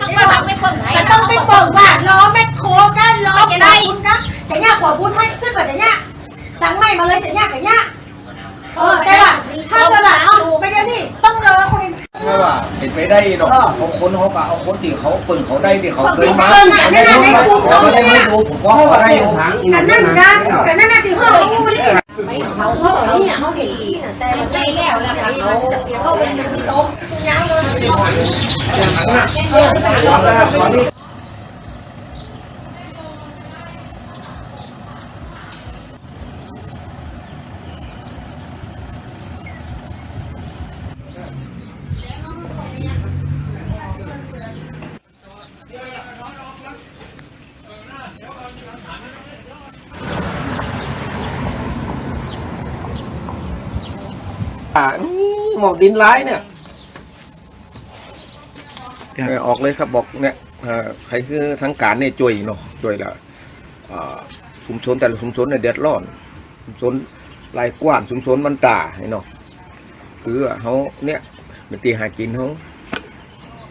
ต้องมาทำไม่เปิดไหนต้องไปเปิดว่าล้อแมคโครกันล้อจะได้กะจะยากกว่าพูดให้ขึ้นกว่าจะยากสั่งใหม่มาเลยจะยากกับยากเออแต่ว่าถ้าจะแดว่าเอาไปเดี๋ยวนี้ต้องรอคนเม่เป็นไปได้หรอกเขาค้นเขาก็เอาค้นสิเขาเปิดเขาได้สิเขาเคยมาเขาไม่ได้ไม่รู้ผมว่าเขาได้อยู่นั่นนะนั่นนะที่ห้องเขา เขาเขาเนี่ยเขาดีแต่มันใช่แล้วแล้วเขาจะเปลี่ยนเข้าเป็นมีโต๊ะยังเลย อ่าหมอกดินร้ายเนี่ยเออออกเลยครับบอกเนี่ยเอ่อใครคือทั้งการเนี่ยจ่วยเนาะจ่วยแล้วอ่าชุมชนแต่ละชุมชนเนี่ยเดือดร้อนชุมชนรายกว้านชุมชนมันตาเนาะคือว่าเขาเนี่ยเป็นตีหากินเขา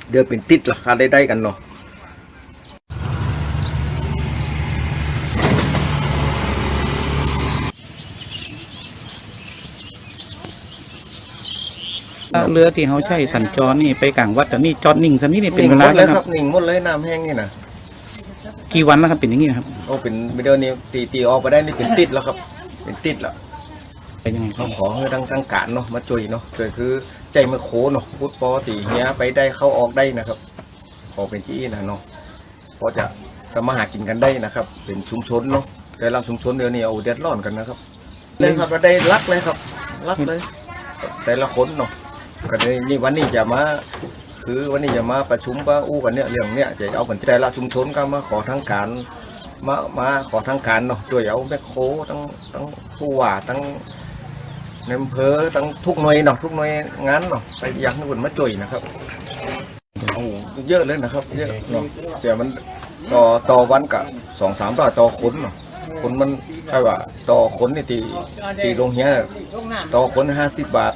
เดือเป็นติดราคาได้ได้กันเนาะ เรือที่เขาใช้สัญจรนี่ไปกลางวัดแต่นี่จอดนิ่งสันนี่นี่เป็นนิ่งเวหมลาดเลแล้ยวคครัรับบนิ่งหมดเลยน้ำแห้งนี่นะกี่วันแล้วครับเป็นอย่างนี้นะครับโอ้เป็นเดือนนี้ตีตีออกไปได้นี่เป็นติดแล้วครับ เป็นติดแล้วเป็นยังไงครัเขาบขอให้ทางทางการเนาะมาช่วยเนาะช่วยคือใจมาโคเนาะพุทธปอตีเฮียไปได้เข้าออกได้นะครับพอเป็นที่นะเนาะพอจะทำมาหากินกันได้นะครับ เป็นชุมชนเนาะแต่ละชุมชนเดี๋ยวนี้เอาเดือดร้อนกันนะครับเลยครับเราได้รักเลยครับรักเลย แต่ละคนเนาะ ก็เลยนี่วันนี้จะมา คือวันนี้จะมาประชุมว่าอู้กันเนี่ยเรื่องเนี้ยจะเอากันแต่ละชุมชนก็มาขอทางการมามาขอทางการเนาะช่วยเอาแมคโครทั้งทั้งผู้ว่าทั้งในอำเภอทั้งทุกหน่วยเนาะทุกหน่วยงานเนาะไปอยากให้คนมาช่วยนะครับโอ้เยอะเลยนะครับ เยอะเนาะแต่มันต่อต่อวันกับสองสามร้อต่อคนเนาะคนมันใช่ว่าต่อคนนี่ตีตีลงเฮียต่อคนห้าสิบบาท